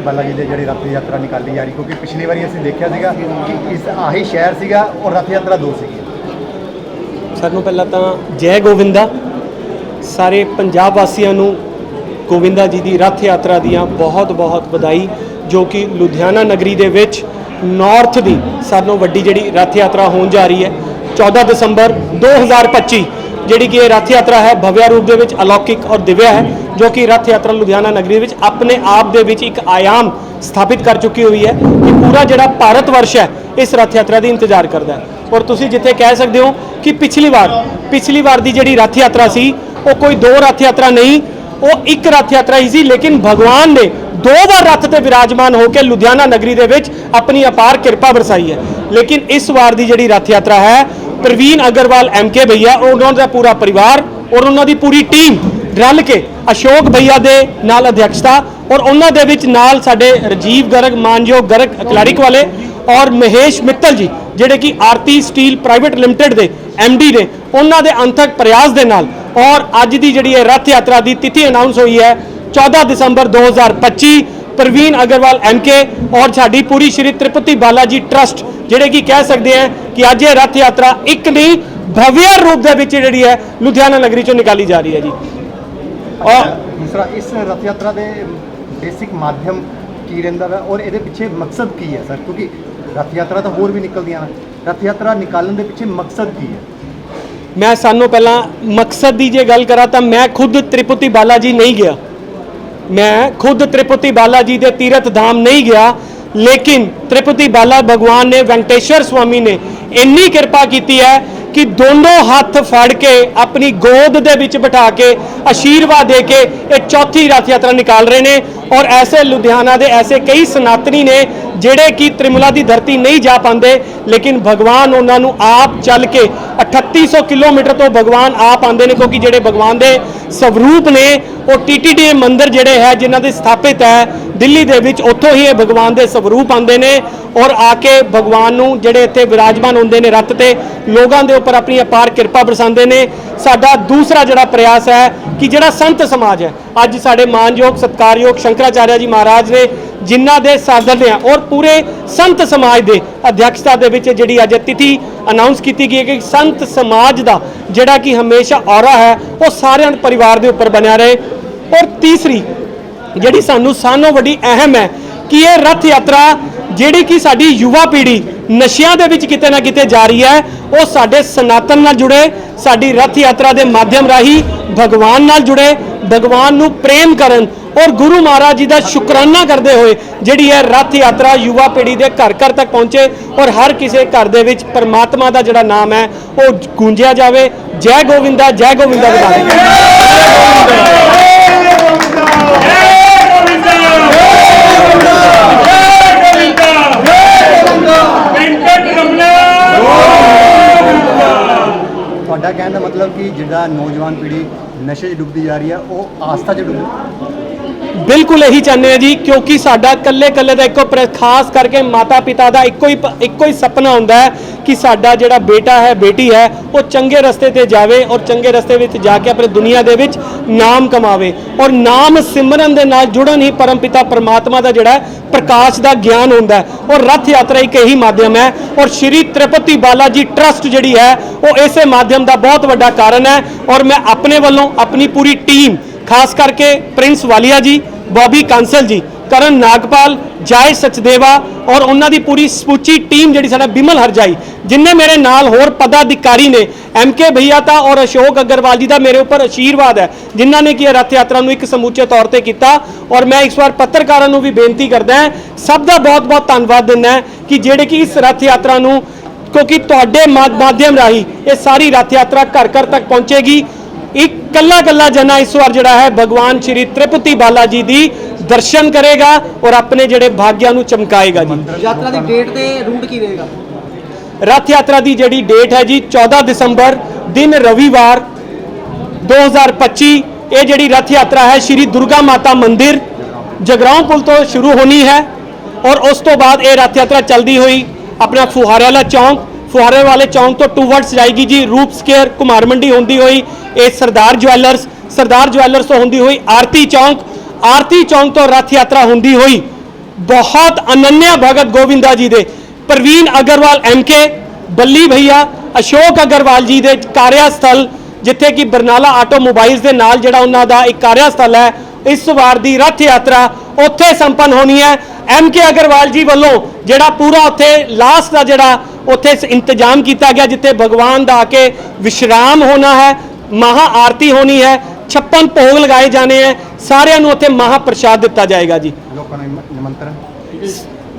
ਬਾਲਾ ਜੀ ਦੇ ਜਿਹੜੀ ਰੱਥ ਯਾਤਰਾ ਨਿਕਾਲੀ ਜਾ ਰਹੀ, ਕਿਉਂਕਿ ਪਿਛਲੀ ਵਾਰੀ ਅਸੀਂ ਦੇਖਿਆ ਸੀਗਾ ਕਿ ਇਸ ਆਹੀ ਸ਼ਹਿਰ ਸੀਗਾ, ਔਰ ਰੱਥ ਯਾਤਰਾ ਦੋ ਸੀਗੀ। ਸਾਨੂੰ ਪਹਿਲਾਂ ਤਾਂ ਜੈ ਗੋਵਿੰਦਾ, ਸਾਰੇ ਪੰਜਾਬ ਵਾਸੀਆਂ ਨੂੰ ਗੋਵਿੰਦਾ ਜੀ ਦੀ ਰੱਥ ਯਾਤਰਾ ਦੀਆਂ ਬਹੁਤ-ਬਹੁਤ ਵਧਾਈ, ਜੋ ਕਿ ਲੁਧਿਆਣਾ ਨਗਰੀ ਦੇ ਵਿੱਚ ਨਾਰਥ ਦੀ ਸਾਨੂੰ ਵੱਡੀ ਜਿਹੜੀ ਰੱਥ ਯਾਤਰਾ ਹੋਣ ਜਾ ਰਹੀ ਹੈ। 14 ਦਸੰਬਰ 2025 ਜਿਹੜੀ ਕਿ ਇਹ ਰੱਥ ਯਾਤਰਾ ਹੈ, ਭਵਿਆ ਰੂਪ ਦੇ ਵਿੱਚ ਅਲੌਕਿਕ ਔਰ ਦਿਵਿਆ ਹੈ। ਜੋ ਕਿ ਰਥ ਯਾਤਰਾ ਲੁਧਿਆਣਾ ਨਗਰੀ ਵਿੱਚ ਆਪਣੇ ਆਪ ਦੇ ਵਿੱਚ ਇੱਕ ਆਯਾਮ ਸਥਾਪਿਤ ਕਰ ਚੁੱਕੀ ਹੋਈ ਹੈ ਕਿ ਪੂਰਾ ਜਿਹੜਾ ਭਾਰਤ ਵਰਸ਼ ਹੈ, ਇਸ ਰਥ ਯਾਤਰਾ ਦੀ ਇੰਤਜ਼ਾਰ ਕਰਦਾ ਹੈ। ਔਰ ਤੁਸੀਂ ਜਿੱਥੇ ਕਹਿ ਸਕਦੇ ਹੋ ਕਿ ਪਿਛਲੀ ਵਾਰ ਪਿਛਲੀ ਵਾਰ ਦੀ ਜਿਹੜੀ ਰਥ ਯਾਤਰਾ ਸੀ, ਉਹ ਕੋਈ ਦੋ ਰਥ ਯਾਤਰਾ ਨਹੀਂ, ਉਹ ਇੱਕ ਰਥ ਯਾਤਰਾ ਹੀ ਸੀ, ਲੇਕਿਨ ਭਗਵਾਨ ਨੇ ਦੋ ਵਾਰ ਰੱਥ ਤੇ ਵਿਰਾਜਮਾਨ ਹੋ ਕੇ ਲੁਧਿਆਣਾ ਨਗਰੀ ਦੇ ਵਿੱਚ ਆਪਣੀ ਅਪਾਰ ਕਿਰਪਾ ਵਰਸਾਈ ਹੈ। ਲੇਕਿਨ ਇਸ ਵਾਰ ਦੀ ਜਿਹੜੀ ਰਥ ਯਾਤਰਾ ਹੈ, ਪ੍ਰਵੀਨ ਅਗਰਵਾਲ ਐਮਕੇ ਭਈਆ ਉਹਨਾਂ ਦਾ ਪੂਰਾ ਪਰਿਵਾਰ ਔਰ ਉਹਨਾਂ ਦੀ ਪੂਰੀ ਟੀਮ ਰਲ ਕੇ ਅਸ਼ੋਕ ਭਈਆ ਦੇ ਨਾਲ ਅਧਿਕਸ਼ਤਾ ਔਰ ਉਹਨਾਂ ਦੇ ਵਿੱਚ ਨਾਲ ਸਾਡੇ ਰਜੀਵ ਗਰਗ, ਮਾਨਯੋਗ ਗਰਗ ਕਲਾਰਿਕ ਵਾਲੇ ਔਰ ਮਹੇਸ਼ ਮਿੱਤਲ ਜੀ, ਜਿਹੜੇ ਕਿ ਆਰਤੀ ਸਟੀਲ ਪ੍ਰਾਈਵੇਟ ਲਿਮਟਿਡ ਦੇ ਡੀ ਨੇ, ਉਹਨਾਂ ਦੇ ਅੰਤਕ ਪ੍ਰਯਾਸ ਦੇ ਨਾਲ ਔਰ ਅੱਜ ਦੀ ਜਿਹੜੀ ਇਹ ਰਥ ਯਾਤਰਾ ਦੀ ਤਿਥੀ ਅਨਾਉਂਸ ਹੋਈ ਹੈ 14 ਦਸੰਬਰ 2025 ਪ੍ਰਵੀਨ ਅਗਰਵਾਲ ਐਮਕੇ ਔਰ ਸਾਡੀ ਪੂਰੀ ਸ਼੍ਰੀ ਤ੍ਰਿਪਤੀ ਬਾਲਾਜੀ ਟਰਸਟ, ਜਿਹੜੇ ਕਿ ਕਹਿ ਸਕਦੇ ਆ ਕਿ ਅੱਜ ਇਹ ਰਥ ਯਾਤਰਾ ਇੱਕ ਨਹੀਂ, ਭਵਿਆ ਰੂਪ ਦੇ ਵਿੱਚ ਜਿਹੜੀ ਹੈ ਲੁਧਿਆਣਾ ਨਗਰੀ ਚੋਂ ਨਿਕਾਲੀ ਜਾ ਰਹੀ ਹੈ ਜੀ। ਔਰ ਦੂਸਰਾ ਇਸ ਰੱਥ ਯਾਤਰਾ ਦੇ ਬੇਸਿਕ ਮਾਧਿਅਮ ਕੀ ਰਹਿੰਦਾ ਵਾ ਔਰ ਇਹਦੇ ਪਿੱਛੇ ਮਕਸਦ ਕੀ ਹੈ ਸਰ? ਕਿਉਂਕਿ ਰੱਥ ਯਾਤਰਾ ਤਾਂ ਹੋਰ ਵੀ ਨਿਕਲਦੀਆਂ ਨੇ। ਰੱਥ ਯਾਤਰਾ ਨਿਕਾਲਣ ਦੇ ਪਿੱਛੇ ਮਕਸਦ ਕੀ ਹੈ? ਮੈਂ ਸਾਨੂੰ ਪਹਿਲਾਂ ਮਕਸਦ ਦੀ ਜੇ ਗੱਲ ਕਰਾਂ ਤਾਂ ਮੈਂ ਖੁਦ ਤ੍ਰਿਪਤੀ ਬਾਲਾਜੀ ਨਹੀਂ ਗਿਆ। ਮੈਂ ਖੁਦ ਤ੍ਰਿਪਤੀ ਬਾਲਾਜੀ ਦੇ ਤੀਰਥ ਧਾਮ ਨਹੀਂ ਗਿਆ ਲੇਕਿਨ ਤ੍ਰਿਪਤੀ ਬਾਲਾ ਭਗਵਾਨ ਨੇ ਵੈਂਕਟੇਸ਼ਵਰ ਸਵਾਮੀ ਨੇ ਇੰਨੀ ਕਿਰਪਾ ਕੀਤੀ ਹੈ ਕਿ ਦੋਨੋਂ ਹੱਥ ਫੜ ਕੇ ਆਪਣੀ ਗੋਦ ਦੇ ਵਿੱਚ ਬਿਠਾ ਕੇ ਆਸ਼ੀਰਵਾਦ ਦੇ ਕੇ ਇਹ ਚੌਥੀ ਰਥ ਯਾਤਰਾ ਨਿਕਾਲ ਰਹੇ ਨੇ। ਔਰ ਐਸੇ ਲੁਧਿਆਣਾ ਦੇ ਐਸੇ ਕਈ ਸਨਾਤਨੀ ਨੇ ਜਿਹੜੇ ਕਿ ਤ੍ਰਿਮੁਲਾ ਦੀ ਧਰਤੀ ਨਹੀਂ ਜਾ ਪਾਉਂਦੇ, ਲੇਕਿਨ ਭਗਵਾਨ ਉਹਨਾਂ ਨੂੰ ਆਪ ਚੱਲ ਕੇ 3800 ਕਿਲੋਮੀਟਰ ਤੋਂ ਭਗਵਾਨ ਆਪ ਆਉਂਦੇ ਨੇ, ਕਿਉਂਕਿ ਜਿਹੜੇ ਭਗਵਾਨ ਦੇ ਸਵਰੂਪ ਨੇ, ਉਹ ਟੀਟੀਡੀ ਮੰਦਿਰ ਜਿਹੜੇ ਹੈ, ਜਿਨ੍ਹਾਂ ਦੇ ਸਥਾਪਿਤ ਹੈ, ਦਿੱਲੀ ਦੇ ਵਿੱਚ ਉੱਥੋਂ ਹੀ ਇਹ ਭਗਵਾਨ ਦੇ ਸਵਰੂਪ ਆਉਂਦੇ ਨੇ ਔਰ ਆ ਕੇ ਭਗਵਾਨ ਨੂੰ ਜਿਹੜੇ ਇੱਥੇ ਵਿਰਾਜਮਾਨ ਹੁੰਦੇ ਨੇ ਰੱਤ ਤੇ, ਲੋਕਾਂ ਦੇ ਉੱਪਰ ਆਪਣੀ ਅਪਾਰ ਕਿਰਪਾ ਬਰਸਾਉਂਦੇ ਨੇ। ਸਾਡਾ ਦੂਸਰਾ ਜਿਹੜਾ ਪ੍ਰਯਾਸ ਹੈ ਕਿ ਜਿਹੜਾ ਸੰਤ ਸਮਾਜ ਹੈ, ਅੱਜ ਸਾਡੇ ਮਾਨਯੋਗ ਸਤਕਾਰਯੋਗ ਸ਼ੰਕਰਾਚਾਰਿਆ ਜੀ ਮਹਾਰਾਜ ਨੇ ਜਿਨ੍ਹਾਂ ਦੇ ਸਾਧਨ ਨੇ ਔਰ ਪੂਰੇ ਸੰਤ ਸਮਾਜ ਦੇ ਅਧਿਕਸ਼ਤਾ ਦੇ ਵਿੱਚ ਜਿਹੜੀ ਅੱਜ ਤਿਥੀ ਅਨਾਉਂਸ ਕੀਤੀ ਗਈ ਹੈ ਕਿ ਸੰਤ ਸਮਾਜ ਦਾ ਜਿਹੜਾ ਕਿ ਹਮੇਸ਼ਾ ਔਰਾ ਹੈ, ਉਹ ਸਾਰਿਆਂ ਪਰਿਵਾਰ ਦੇ ਉੱਪਰ ਬਣਿਆ ਰਹੇ। ਔਰ ਤੀਸਰੀ, ਜਿਹੜੀ ਸਾਨੂੰ ਸਾਨੋਂ ਵੱਡੀ ਅਹਿਮ ਹੈ ਕਿ ਇਹ ਰਥ ਯਾਤਰਾ ਜਿਹੜੀ ਕਿ ਸਾਡੀ ਯੁਵਾ ਪੀੜ੍ਹੀ ਨਸ਼ਿਆਂ ਦੇ ਵਿੱਚ ਕਿਤੇ ਨਾ ਕਿਤੇ ਜਾ ਰਹੀ ਹੈ। ਉਹ ਸਾਡੇ ਸਨਾਤਨ ਨਾਲ ਜੁੜੇ, ਸਾਡੀ ਰਥ ਯਾਤਰਾ ਦੇ ਮਾਧਿਅਮ ਰਾਹੀਂ ਭਗਵਾਨ ਨਾਲ ਜੁੜੇ, ਭਗਵਾਨ ਨੂੰ ਪ੍ਰੇਮ ਕਰਨ ਔਰ ਗੁਰੂ ਮਹਾਰਾਜ ਜੀ ਦਾ ਸ਼ੁਕਰਾਨਾ ਕਰਦੇ ਹੋਏ ਜਿਹੜੀ ਹੈ ਰਥ ਯਾਤਰਾ ਯੁਵਾ ਪੀੜ੍ਹੀ ਦੇ ਘਰ ਘਰ ਤੱਕ ਪਹੁੰਚੇ ਔਰ ਹਰ ਕਿਸੇ ਘਰ ਦੇ ਵਿੱਚ ਪਰਮਾਤਮਾ ਦਾ ਜਿਹੜਾ ਨਾਮ ਹੈ, ਉਹ ਗੂੰਜਿਆ ਜਾਵੇ। ਜੈ ਗੋਵਿੰਦਾ ਜੈ ਗੋਵਿੰਦਾ ਬਤਾਵੇ ਦਾ ਕਿ ਜਿਹੜਾ ਨੌਜਵਾਨ ਪੀੜ੍ਹੀ ਨਸ਼ੇ 'ਚ ਡੁੱਬਦੀ ਜਾ ਰਹੀ ਹੈ, ਉਹ ਆਸਥਾ 'ਚ ਡੁੱਬ ਬਿਲਕੁਲ ਇਹੀ ਚਾਹੁੰਦੇ ਆ ਜੀ, ਕਿਉਂਕਿ ਸਾਡਾ ਕੱਲੇ ਕੱਲੇ ਦਾ ਇੱਕੋ ਪ੍ਰ- ਖਾਸ ਕਰਕੇ ਮਾਤਾ ਪਿਤਾ ਦਾ ਇੱਕੋ ਹੀ ਪ- ਇੱਕੋ ਹੀ ਸੁਪਨਾ ਹੁੰਦਾ ਹੈ ਕਿ ਸਾਡਾ ਜਿਹੜਾ ਬੇਟਾ ਹੈ, ਬੇਟੀ ਹੈ, ਉਹ ਚੰਗੇ ਰਸਤੇ ਤੇ ਜਾਵੇ ਔਰ ਚੰਗੇ ਰਸਤੇ ਵਿੱਚ ਜਾ ਕੇ ਆਪਣੀ ਦੁਨੀਆ ਦੇ ਵਿੱਚ ਨਾਮ ਕਮਾਵੇ। ਔਰ ਨਾਮ ਸਿਮਰਨ ਦੇ ਨਾਲ ਜੁੜਨ ਹੀ ਪਰਮਪਿਤਾ ਪਰਮਾਤਮਾ ਦਾ ਜਿਹੜਾ ਪ੍ਰਕਾਸ਼ ਦਾ ਗਿਆਨ ਹੁੰਦਾ ਔਰ ਰਥ ਯਾਤਰਾ ਇੱਕ ਇਹੀ ਮਾਧਿਅਮ ਹੈ। ਔਰ ਸ਼੍ਰੀ ਤ੍ਰਿਪਤੀ ਬਾਲਾ ਜੀ ਟਰਸਟ ਜਿਹੜੀ ਹੈ, ਉਹ ਇਸੇ ਮਾਧਿਅਮ ਦਾ ਬਹੁਤ ਵੱਡਾ ਕਾਰਨ ਹੈ। ਔਰ ਮੈਂ ਆਪਣੇ ਵੱਲੋਂ ਆਪਣੀ ਪੂਰੀ ਟੀਮ ਖਾਸ ਕਰਕੇ ਪ੍ਰਿੰਸ ਵਾਲੀਆ ਜੀ, ਬੌਬੀ ਕਾਂਸਲ ਜੀ, ਕਰਨ ਨਾਗਪਾਲ ਜੈ ਸਚਦੇਵਾ ਔਰ ਉਹਨਾਂ ਦੀ ਪੂਰੀ ਸਮੁੱਚੀ ਟੀਮ ਜਿਹੜੀ ਸਾਡਾ ਬਿਮਲ ਹਰਜਾਈ ਜਿਨਨੇ ਮੇਰੇ ਨਾਲ ਹੋਰ ਪਦਾਧਿਕਾਰੀ ਨੇ ਐਮਕੇ ਭਈਆ ਤਾਂ ਔਰ ਅਸ਼ੋਕ ਅਗਰਵਾਲ ਜੀ ਦਾ ਮੇਰੇ ਉੱਪਰ ਆਸ਼ੀਰਵਾਦ ਹੈ, ਜਿਨ੍ਹਾਂ ਨੇ ਕਿ ਇਹ ਰੱਥ ਯਾਤਰਾ ਨੂੰ ਇੱਕ ਸਮੁੱਚੇ ਤੌਰ ਤੇ ਕੀਤਾ ਔਰ ਮੈਂ ਇਸ ਵਾਰ ਪੱਤਰਕਾਰਾਂ ਨੂੰ ਵੀ ਬੇਨਤੀ ਕਰਦਾ ਹਾਂ, ਸਭ ਦਾ ਬਹੁਤ-ਬਹੁਤ ਧੰਨਵਾਦ ਦਿੰਦਾ ਕਿ ਜਿਹੜੇ ਕਿ ਇਸ ਰਥ ਯਾਤਰਾ ਨੂੰ ਕਿਉਂਕਿ ਤੁਹਾਡੇ ਮਾ- ਮਾਧਿਅਮ ਰਾਹੀਂ ਇਹ ਸਾਰੀ ਰੱਥ ਯਾਤਰਾ ਘਰ ਘਰ ਤੱਕ ਪਹੁੰਚੇਗੀ ਇੱਕ ਕੱਲਾ ਕੱਲਾ ਜਨਾ ਇਸ ਵਾਰ ਜਿਹੜਾ ਹੈ ਭਗਵਾਨ ਸ਼੍ਰੀ ਤ੍ਰਿਪਤੀ ਬਾਲਾ ਜੀ ਦੀ ਦਰਸ਼ਨ ਕਰੇਗਾ ਔਰ ਆਪਣੇ ਜਿਹੜੇ ਭਾਗਿਆਂ ਨੂੰ ਚਮਕਾਏਗਾ ਜੀ। ਯਾਤਰਾ ਦੀ ਡੇਟ ਤੇ ਰੂਟ ਕੀ ਰਹੇਗਾ? ਰੱਥ ਯਾਤਰਾ ਦੀ ਜਿਹੜੀ ਡੇਟ ਹੈ ਜੀ 14 ਦਸੰਬਰ ਦਿਨ ਰਵੀਵਾਰ 2025 ਇਹ ਜਿਹੜੀ ਰੱਥ ਯਾਤਰਾ ਹੈ ਸ਼੍ਰੀ ਦੁਰਗਾ ਮਾਤਾ ਮੰਦਿਰ ਜਗਰਾਉਂ ਪੁਲ ਤੋਂ ਸ਼ੁਰੂ ਹੋਣੀ ਹੈ ਔਰ ਉਸ ਤੋਂ ਬਾਅਦ ਇਹ ਰੱਥ ਯਾਤਰਾ ਚਲਦੀ ਹੋਈ ਆਪਣਾ ਫੁਹਾਰੇ ਵਾਲਾ ਚੌਂਕ ਫੁਹਾਰੇ ਵਾਲੇ ਚੌਂਕ ਤੋਂ ਟੂਵਰਡਸ ਜਾਏਗੀ ਜੀ, ਰੂਪ ਸਕੇਅਰ, ਕੁਮਾਰ ਮੰਡੀ ਹੁੰਦੀ ਹੋਈ, ਇਹ ਸਰਦਾਰ ਜਵੈਲਰਸ ਸਰਦਾਰ ਜਵੈਲਰਸ ਤੋਂ ਹੁੰਦੀ ਹੋਈ, ਆਰਤੀ ਚੌਂਕ ਆਰਤੀ ਚੌਂਕ ਤੋਂ ਰੱਥ ਯਾਤਰਾ ਹੁੰਦੀ ਹੋਈ, ਬਹੁਤ ਅਨੰਨਿਆ ਭਗਤ ਗੋਵਿੰਦਾ ਜੀ ਦੇ, ਪ੍ਰਵੀਨ ਅਗਰਵਾਲ ਐਮਕੇ ਬੱਲੀ ਭਈਆ, ਅਸ਼ੋਕ ਅਗਰਵਾਲ ਜੀ ਦੇ ਕਾਰਿਆ ਸਥਲ ਜਿੱਥੇ ਕਿ ਬਰਨਾਲਾ ਆਟੋਮੋਬਾਈਲਸ ਦੇ ਨਾਲ ਜਿਹੜਾ ਉਹਨਾਂ ਦਾ ਇੱਕ ਕਾਰਿਆ ਸਥਲ ਹੈ, ਇਸ ਵਾਰ ਦੀ ਰਥ ਯਾਤਰਾ ਉੱਥੇ ਸੰਪੰਨ ਹੋਣੀ ਹੈ। ਐਮਕੇ ਅਗਰਵਾਲ ਜੀ ਵੱਲੋਂ ਜਿਹੜਾ ਪੂਰਾ ਉੱਥੇ ਲਾਸਟ ਦਾ ਜਿਹੜਾ ਉੱਥੇ ਇੰਤਜ਼ਾਮ ਕੀਤਾ ਗਿਆ ਜਿੱਥੇ ਭਗਵਾਨ ਦਾ ਆ ਕੇ ਵਿਸ਼ਰਾਮ ਹੋਣਾ ਹੈ ਮਹਾ ਆਰਤੀ ਹੋਣੀ ਹੈ 56 ਭੋਗ ਲਗਾਏ ਜਾਣੇ ਹੈ ਸਾਰਿਆਂ ਨੂੰ ਉੱਥੇ ਮਹਾ ਪ੍ਰਸ਼ਾਦ ਦਿੱਤਾ ਜਾਏਗਾ ਜੀ। ਲੋਕਾਂ ਨੂੰ ਨਿਮ- ਨਿਮੰਤਰਣ?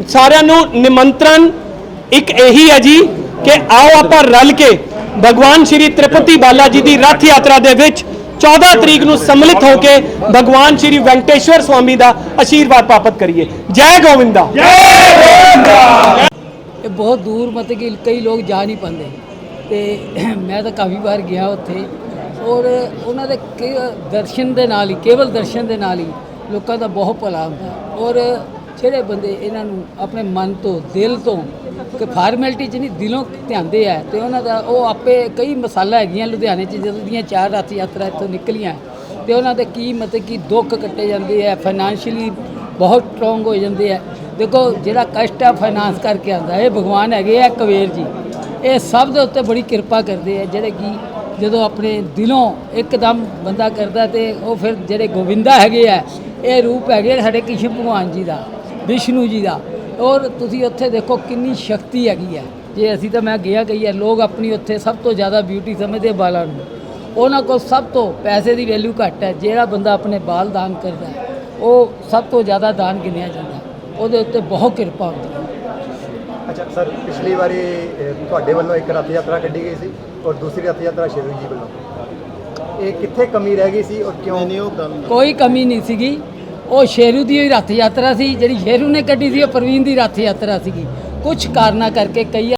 ਸਾਰਿਆਂ ਨੂੰ ਨਿਮੰਤਰਣ ਇੱਕ ਇਹੀ ਹੈ ਜੀ ਕਿ ਆਓ ਆਪਾਂ ਰਲ ਕੇ ਭਗਵਾਨ ਸ਼੍ਰੀ ਤ੍ਰਿਪਤੀ ਬਾਲਾ ਜੀ ਦੀ ਰੱਥ ਯਾਤਰਾ ਦੇ ਵਿੱਚ 14 ਤਰੀਕ ਨੂੰ ਸੰਮਿਲਿਤ ਹੋ ਕੇ ਭਗਵਾਨ ਸ਼੍ਰੀ ਵੈਂਕਟੇਸ਼ਵਰ ਸਵਾਮੀ ਦਾ ਆਸ਼ੀਰਵਾਦ ਪ੍ਰਾਪਤ ਕਰੀਏ। ਜੈ ਗੋਵਿੰਦਾ! ਇਹ ਬਹੁਤ ਦੂਰ ਮਤਲਬ ਕਿ ਕਈ ਲੋਕ ਜਾ ਨਹੀਂ ਪਾਉਂਦੇ। ਤੇ ਮੈਂ ਤਾਂ ਕਾਫੀ ਵਾਰ ਗਿਆ ਉੱਥੇ। ਔਰ ਉਹਨਾਂ ਦੇ ਕੇ- ਦਰਸ਼ਨ ਦੇ ਨਾਲ ਹੀ, ਕੇਵਲ ਦਰਸ਼ਨ ਦੇ ਨਾਲ ਹੀ ਲੋਕਾਂ ਦਾ ਬਹੁਤ ਭਲਾ ਹੁੰਦਾ। ਔਰ ਜਿਹੜੇ ਬੰਦੇ ਇਹਨਾਂ ਨੂੰ ਆਪਣੇ ਮਨ ਤੋਂ, ਦਿਲ ਤੋਂ ਕਿ ਫਾਰਮੈਲਿਟੀ 'ਚ ਨਹੀਂ, ਦਿਲੋਂ ਧਿਆਉਂਦੇ ਆ ਤੇ ਉਹਨਾਂ ਦਾ ਉਹ ਆਪੇ ਕਈ ਮਸਾਲਾ ਹੈਗੀਆਂ ਲੁਧਿਆਣੇ 'ਚ ਜਦੋਂ ਦੀਆਂ ਚਾਰ ਰਾਤ ਯਾਤਰਾ ਇੱਥੋਂ ਨਿਕਲੀਆਂ, ਤੇ ਉਹਨਾਂ ਦੇ ਕੀ ਮਤਲਬ ਕਿ ਦੁੱਖ ਕੱਟੇ ਜਾਂਦੇ ਆ ਫਾਈਨੈਂਸ਼ੀਅਲੀ ਬਹੁਤ ਸਟਰੋਂਗ ਹੋ ਜਾਂਦੇ ਆ। ਦੇਖੋ, ਜਿਹੜਾ ਕਸ਼ਟ ਆ ਫਾਈਨਾਂਸ ਕਰਕੇ ਆਉਂਦਾ, ਇਹ ਭਗਵਾਨ ਹੈਗੇ ਆ ਕਵੇਰ ਜੀ। ਇਹ ਸਭ ਦੇ ਉੱਤੇ ਬੜੀ ਕਿਰਪਾ ਕਰਦੇ ਆ, ਜਿਹੜੇ ਕਿ ਜਦੋਂ ਆਪਣੇ ਦਿਲੋਂ ਇੱਕਦਮ ਬੰਦਾ ਕਰਦਾ ਤੇ ਉਹ ਫਿਰ ਜਿਹੜੇ ਗੋਵਿੰਦਾ ਹੈਗੇ ਆ, ਇਹ ਰੂਪ ਹੈਗੇ ਆ ਸਾਡੇ ਕ੍ਰਿਸ਼ਨ ਭਗਵਾਨ ਜੀ ਦਾ, ਵਿਸ਼ਨੂੰ ਜੀ ਦਾ। ਔਰ ਤੁਸੀਂ ਉੱਥੇ ਦੇਖੋ ਕਿੰਨੀ ਸ਼ਕਤੀ ਹੈਗੀ ਹੈ ਜੇ ਅਸੀਂ ਤਾਂ ਮੈਂ ਗਿਆ ਗਈ ਹੈ ਲੋਕ ਆਪਣੀ ਉੱਥੇ ਸਭ ਤੋਂ ਜ਼ਿਆਦਾ ਬਿਊਟੀ ਸਮਝਦੇ ਬਾਲਾਂ ਨੂੰ। ਉਹਨਾਂ ਕੋਲ ਸਭ ਤੋਂ ਪੈਸੇ ਦੀ ਵੈਲਿਊ ਘੱਟ ਹੈ, ਜਿਹੜਾ ਬੰਦਾ ਆਪਣੇ ਬਾਲ ਦਾਨ ਕਰਦਾ ਹੈ ਉਹ ਸਭ ਤੋਂ ਜ਼ਿਆਦਾ ਦਾਨ ਗਿਣਿਆ ਜਾਂਦਾ। ਉਹਦੇ ਉੱਤੇ ਬਹੁਤ ਕਿਰਪਾ ਹੁੰਦੀ ਹੈ। ਅੱਛਾ ਸਰ ਪਿਛਲੀ ਵਾਰੀ ਤੁਹਾਡੇ ਵੱਲੋਂ ਇੱਕ ਰੱਥ ਯਾਤਰਾ ਕੱਢੀ ਗਈ ਸੀ ਔਰ ਦੂਸਰੀ ਰੱਥ ਯਾਤਰਾ ਸ਼ੇਰੂ ਜੀ ਵੱਲੋਂ। ਇਹ ਕਿੱਥੇ ਕਮੀ ਰਹਿ ਗਈ ਸੀ ਔਰ ਕਿਉਂ? ਨਹੀਂ ਉਹ ਗੱਲ ਕੋਈ ਕਮੀ ਨਹੀਂ ਸੀਗੀ। ਉਹ ਸ਼ੇਰੂ ਦੀ ਹੀ ਰੱਥ ਯਾਤਰਾ ਸੀ ਜਿਹੜੀ ਸ਼ੇਰੂ ਨੇ ਕੱਢੀ ਸੀ ਉਹ ਪ੍ਰਵੀਨ ਦੀ ਰੱਥ ਯਾਤਰਾ ਸੀਗੀ। ਕੁਝ ਕਾਰਨਾਂ ਕਰਕੇ ਕਈ